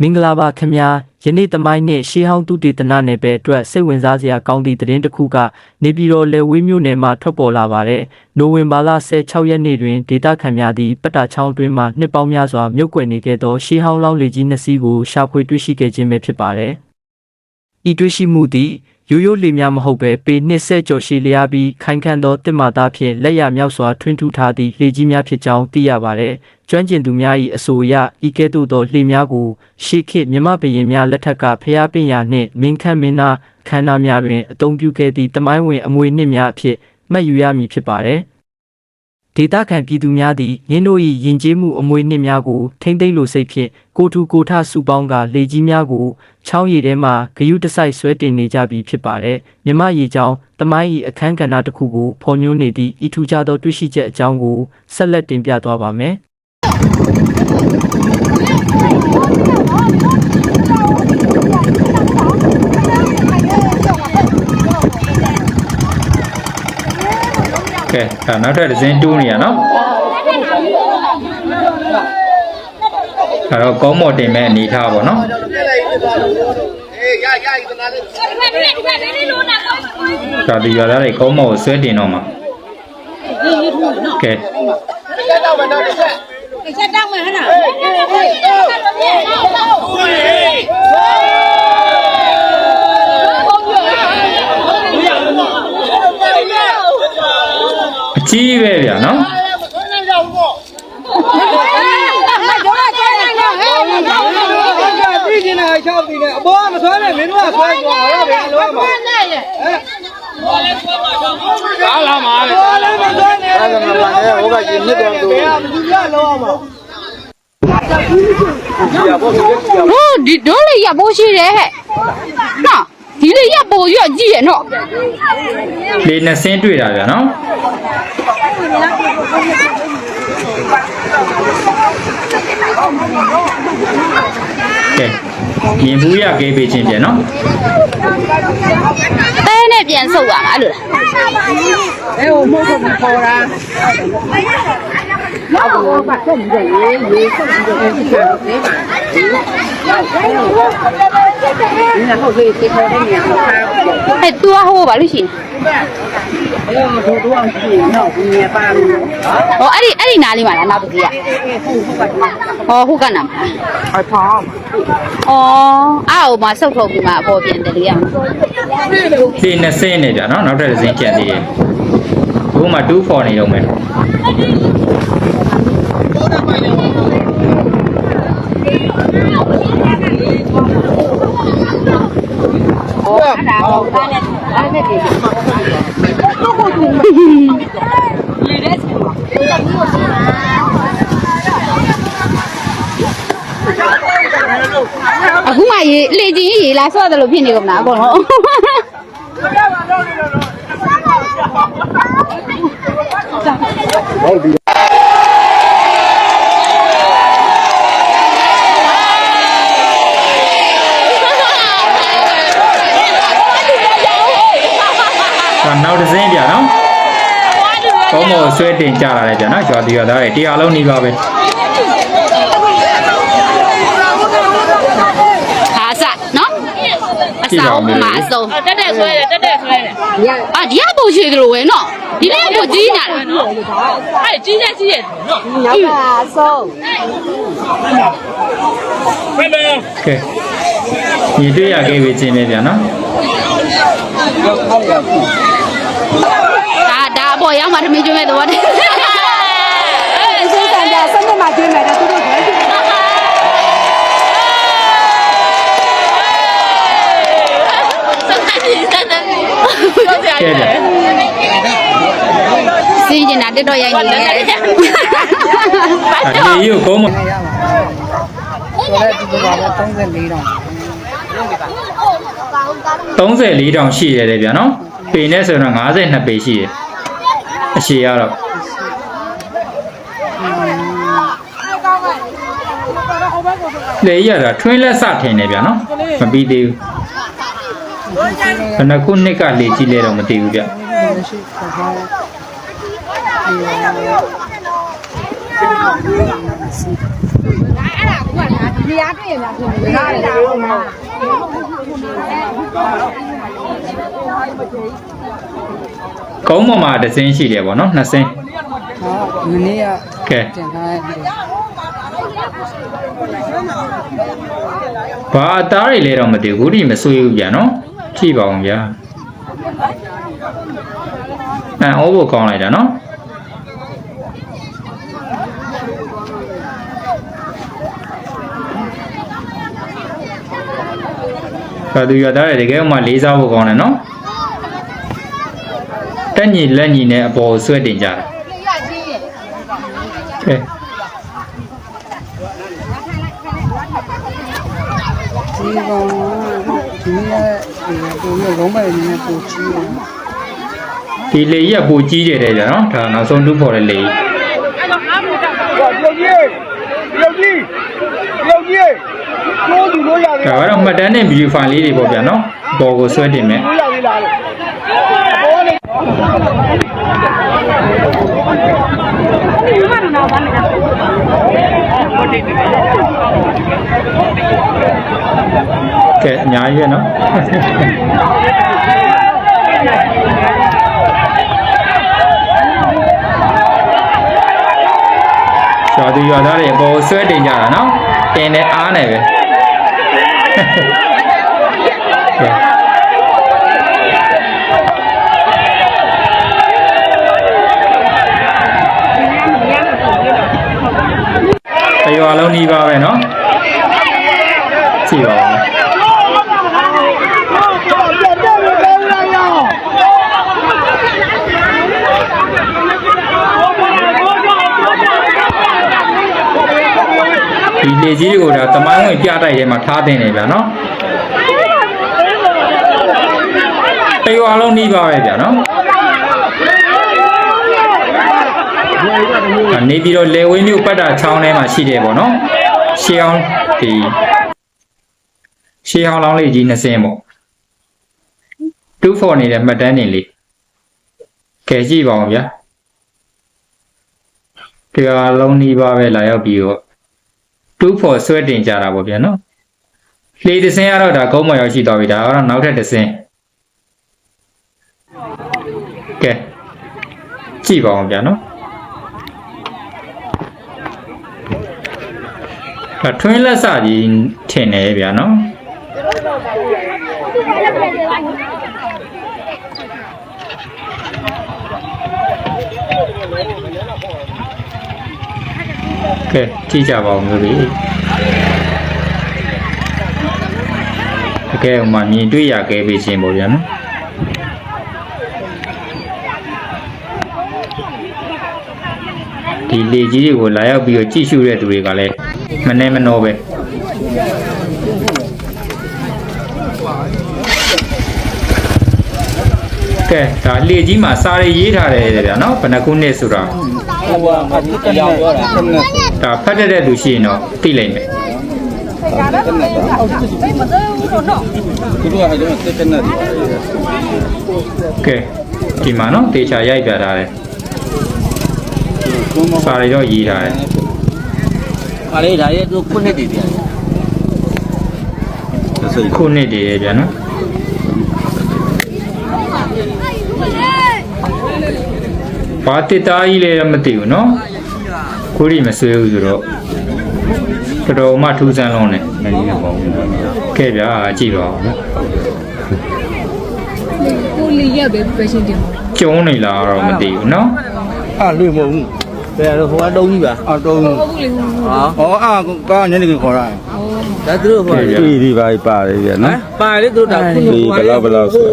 မင်္ဂလာပါခင်ဗျာယနေ့သမိုင်းနှင့်ရှေးဟောင်းသူတေသနနယ်ပယ်အတွက်စိတ်ဝင်စားစရာကောင်းသည့်သတင်းတစ်ခုကနေပြည်တော်လေဝေးမြို့နယ်မှထွက်ပေါ်လာပါတယ်နိုဝင်ဘာလ16ရက်နေ့တွင်ဒေတာခန်များသည့်ပတ္တာချောင်းတွင်မှနှစ်ပေါင်းများစွာမြုပ်ကွယ်နေခဲ့သောရှေးဟောင်းလောင်းလေကြီးနှစ်စီးကိုရှာဖွေတွေ့ရှိခဲ့ခြင်းပဲဖြစ်ပါတယ်ဤတွေ့ရှိမှုသည် ရိုးရိုးလေများမဟုတ်ပဲပေ20ကျော်ရှည်လျားပြီးခိုင်ခန့်သောတစ်မာသားဖြင့်လက်ရမြောက်စွာထွန်းထူထားသည့်လေကြီးများဖြစ်ကြောင်းသိရပါတယ်။ကျွမ်းကျင်သူများ၏အဆိုအရဤကဲ့သို့သောလေများကိုရှေးခေတ်မြမဘရင်များလက်ထက်ကဖျားပင်ရာနှင့်မင်းခန့်မင်းသားခန္ဓာများတွင်အသုံးပြုခဲ့သည့်တမိုင်းဝင်အမွေနှစ်များအဖြစ်မှတ်ယူရမည်ဖြစ်ပါတယ်။ ဒေတာခံပြည်သူများသည်ရင်းတို့၏ယဉ်ကျေးမှုအမွေနှစ်များကိုထိမ့်သိမ့်လိုစိတ်ဖြင့်ကိုထူကိုထစုပေါင်းကလေကြီးများကိုချောင်းရည်ထဲမှဂယုတစိုက်ဆွဲတင်နေကြပြီဖြစ်ပါတယ်မြမရေချောင်းတမိုင်း၏အခန်းကဏ္ဍတစ်ခုကိုဖော်ညွှန်းနေသည့်ဤထူးခြားသောတွေ့ရှိချက်အကြောင်းကိုဆက်လက်တင်ပြသွားပါမယ် ကဲဒါနောက်ထပ်တစ်စင်းတိုးနေရနော်အဲ့တော့ကောင်းမော်တင်မဲ့အနေထားပါနော်အေးရရရတနာလေးဒါဒီရွာသားတွေကောင်းမော်ကိုဆွဲတင်တော့မှာကဲတက်တော့မတော့တစ်ချက်ချက်တောင်းမယ်ဟဲ့နော် အကြီးပဲဗျာနော် ပြီးနေတယ်ချောက်ပြီးနေအပေါ်ကမဆွဲနဲ့မင်းတို့ကဆွဲသွားတော့ဗျာလောမှာ ကားလာမှာလေကားလည်းမဆွဲနဲ့အဲ့ဒါမှပါနဲ့ဟိုကရင်မြစ်တယ်သူဘယ်ကဘူးရလောမှာဟိုဒီတို့လေးရပိုးရှိတယ်ဟဲ့နော်ဒီလေးရပိုးရကြည့်ရနော်လေနှစ်စင်းတွေ့တာဗျာနော် ကဲရင်ဘူးရကဲပေးခြင်းပြန်နော်ပဲနဲ့ပြန်ဆုပ်ပါမှာအဲ့လိုလားအဲ့ဟိုမဟုတ်ဘူးပေါ်တာဟုတ်ပါဘူးပတ်ဆုံးတယ်ရေရေဆုံးတယ်အဲ့ဒါကိုပါဒီနောက်ဟုတ်သေးသေးတယ်ညာဟိုပါအဲ့ तू ဟိုပါလို့ရှိရင် အဲ့တော့တို့တော့ရှိရင်တော့ဘယ်နေပါမလဲဟောအဲ့ဒီအဲ့ဒီနားလေးမှာလားနောက်တစ်ကြီးကဟောဟုတ်ကနာမှာအထောင်းဩအာဟိုမှာဆုတ်ထုတ်ပြီးမှအပေါ်ပြန်တလေးရအောင်ဒီ20နဲ့ကြာနော်နောက်ထပ်တစ်စင်းကျန်သေးတယ်ဘုမ2 for နေတော့မယ် အခုမှရေလေကြီးရေလာဆော့တယ်လို့ဖြစ်နေကုန်တာအကုန်လုံးဒါ နောက်တစ်စင်းပြနော်ဘုံမို့ဆွဲတင်ကြတာလေပြနော်ရွာသူရွာသားတွေတရားလုံးနေပါပဲဟာစနော်အစာအုံးမှာအစုံတက်တက်ဆွဲတယ်တက်တက်ဆွဲတယ်အာဒီကပုံရွှေကလေးဝဲနော်ဒီနေ့ပုံကြီးညာတယ်နော်အဲ့ကြီးနေကြီးရဲ့နော်နောက်ပါအစုံဘယ်လိုကဲညီတွေ့ရခဲ့ပြီချင်းနေပြန်နော် ဒါဒါအပေါ်ရောက်မှထမင်းကျွေးမဲ့သဘောတည်းရှင်းစံကြဆက်နှစ်မှာကျွေးမယ်ဒါသူတို့ကကျေးဇူးစီးကျင်တာတက်တော့ရိုက်နေတယ်ဒီရုပ်ကောမလဲဒီကဘာလဲ34တောင်34တောင်ရှိရတယ်ဗျာနော် ပေနဲ့ဆိုတော့52ပေရှိတယ်အရှည်ရတော့လေရတာထွင်းလက်စထင်တယ်ဗျာနော်မပြီးသေးဘူးဘယ်နှခုနှစ်ကလေကြီးလဲတော့မသိဘူးဗျ နေရာတွေ့ရမှာဆိုရင်ဒါလည်းဒါဟုတ်မှာကုန်းပေါ်မှာတစ်စင်းရှိတယ်ပေါ့နော်နှစ်စင်းမနေ့ကကဲတင်ထားတဲ့ဘာအသားတွေလဲတော့မသိဘူးဒီမဆွေးဘူးဗျာနော်ကြည့်ပါအောင်ဗျာအဲအောဖို့ကောင်းလိုက်တာနော် ဘာသူရသားတွေတကယ်မှလေးစားဖို့ကောင်းတယ်နော်တက်ညီလက်ညီနဲ့အပေါ်ကိုဆွဲတင်ကြတာကဲဒီကောင်ဒီနေ့ကဒီကိုရုံးမဲ့နေပို့ချီးတယ်ဒီလေကြီးကပိုကြီးတယ်တဲ့ဗျာနော်ဒါနောက်ဆုံးတူဖို့တဲ့လေကြီးပြုတ်ကြီးပြုတ်ကြီးပြု တ်ကြီးကျိုးသူလို့ရတယ်ဒါကတော့မှတ်တမ်းနဲ့ view file လေးတွေပေါ့ဗျာနော်အပေါ်ကိုဆွဲတင်မယ်လို့ရသေးလားလို့ဘောလေးကဲအများကြီးပဲနော် ရွာသူရွာသားတွေအပေါ်ကိုဆွဲတင်ကြတာနော်တင်တဲ့အားနဲ့ပဲကဲတရွာလုံးနှီးပါပဲနော်ကြည့်ပါဦး ပြတ်ပြတ်လို့ကောင်းလာရအောင် ဒီလေကြီးတွေကိုဒါတမိုင်းဝင်ပြတိုက်ထဲမှာထားတင်နေဗျာနော်တရွာလုံးနှီးပါပဲဗျာနော်နေပြီးတော့လေဝင်းမြို့ပတ်တာချောင်းထဲမှာရှိတယ်ပေါ့နော်ရှေးအောင်ဒီရှေးအောင်လောင်းလေးကြီးနှစ်စင်းပေါ့တူဖော်နေတဲ့မှတ်တမ်းတွေလေးကဲကြည့်ပါအောင်ဗျာတရွာလုံးနှီးပါပဲလာရောက်ပြီးတော့ တူးဖို့ဆွဲတင်ကြတာပေါ့ဗျာနော်လေတစ်စင်းကတော့ဒါကုန်းမရောက်ရှိသွားပြီဒါကတော့နောက်ထပ်တစ်စင်းကဲကြည့်ပါအောင်ဗျာနော်ဒါထွင်းလက်စကြီးထင်တယ်ဗျာနော် ကဲကြည့်ကြပါဦးမျိုးလေးတကယ်ဟိုမှာမြင်တွေ့ရခဲ့ပြီချင်းပေါ့ဗျာနော်ဒီလေကြီးတွေကိုလာရောက်ပြီးတော့ကြည့်ရှုတဲ့သူတွေကလည်းမနေမနှောပဲကဲဒါလေကြီးမှာစာရေးရေးထားတယ်ဗျာနော်ဘယ်နှခုနှစ်ဆိုတာ ဟိုကမတိကရောင်းပြောတာဆက်နေဒါဖတ်တတ်တဲ့လူရှိရင်တော့သိလိမ့်မယ်သူတို့ကအဲ့ဒါတက်နေတယ်ကဲဒီမှာနော်တေချာရိုက်ပြထားတယ်ဘုံမစာရီတော့ရေးထားတယ်အားလေးဒါရဲ့သူခုနှစ်တည်တယ်ဆက်ခုနှစ်တည်းရဲ့ဗျာနော် ဘာတစ်သားကြီးလဲတော့မသိဘူးနော်ကိုရီမဆွေးဘူးဆိုတော့တော်တော်မှထူးဆန်းလုံးနဲ့နေနေပေါ့ကဲဗျာကြည့်ပါဦးနော်ကိုလီရက်ပဲပဲရှင်းတယ်ကျုံးနေလားတော့မသိဘူးနော်အားလွေမဟုတ်ဘူးဘယ်တော့ဟိုကတုံးကြီးပါအတုံးဟုတ်ဘူးလေဟိုဟာဩအာကောညနေကခေါ်တာဒါသူတို့ဟိုကဲဗျာဒီဒီပါပါတယ်ဗျာဟမ်နော်ပါလေသူတို့ဒါခုနှစ်ဟို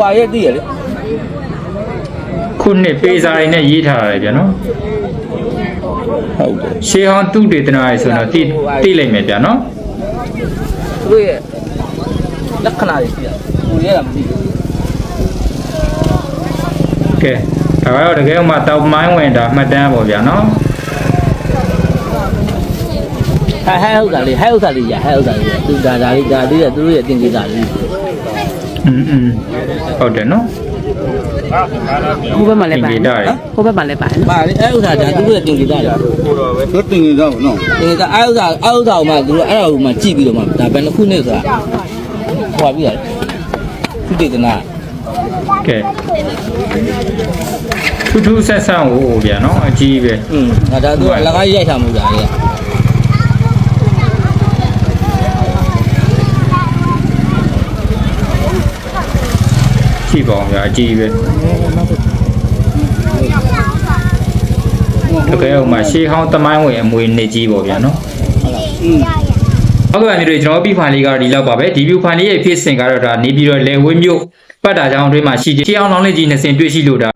ဟာရဲ့တည်ရလေ ခုနှစ်ပေးစာရင်းနဲ့ရေးထားရတယ်ဗျာနော် ဟုတ်တယ် ရှေးဟောင်းသူတေသနာရေးဆိုတော့သိသိလိမ့်မယ်ဗျာနော် သူတို့ရဲ့လက္ခဏာတွေရှိတယ်ကိုရတာမသိဘူး ကဲဒါကတော့တကယ်မှတောက်မိုင်းဝင်တာမှတ်တမ်းပေါ့ဗျာနော် ဟဲဟဲဟုတ်တာလေဟဲဟုတ်တာလေရဟဲဟုတ်တာလေသူဒါဒါလေးဒါလေးကသူတို့ရဲ့အတင်ကြီးတာလေး อืมอืมဟုတ်တယ်နော် ဟိုဘက်မှာလည်းပါတင်ကြတယ်ဟိုဘက်မှာလည်းပါပါလေအဲ့ဥစ္စာဒါသူတို့တင်ကြတာတို့တင်နေတော့နော်တင်ကြအဲ့ဥစ္စာအဲ့ဥစ္စာကိုမှသူတို့အဲ့ဒါကိုမှကြည့်ပြီးတော့မှဒါဘယ်နှခုနဲ့ဆိုတာဟောပြီးရတယ်သူတေသနာကဲထူးထူးဆက်ဆန်းဟိုဗျာနော်အကြီးပဲอืมဒါဒါသူကအလကားရိုက်ထားမှုဒါလေ ကြည့်ပါအောင်ဗျာအကြီးပဲတကယ်ဟိုမှာရှေးဟောင်းတမိုင်းဝင်အမွေနေကြီးပေါ့ဗျာနော်ဟုတ်ကဲ့ပါညီတို့ကျွန်တော်ပြီးဖိုင်လေးကတော့ဒီလောက်ပါပဲဒီဗီဖိုင်လေးရဲ့ဖြစ်စဉ်ကတော့ဒါနေပြီးတော့လေဝင်းမြို့ပတ်တာကြောင်အတွင်းမှာရှိတဲ့ရှေးဟောင်းလောင်းလေးကြီးနှစ်စင်တွေ့ရှိလို့ဒါ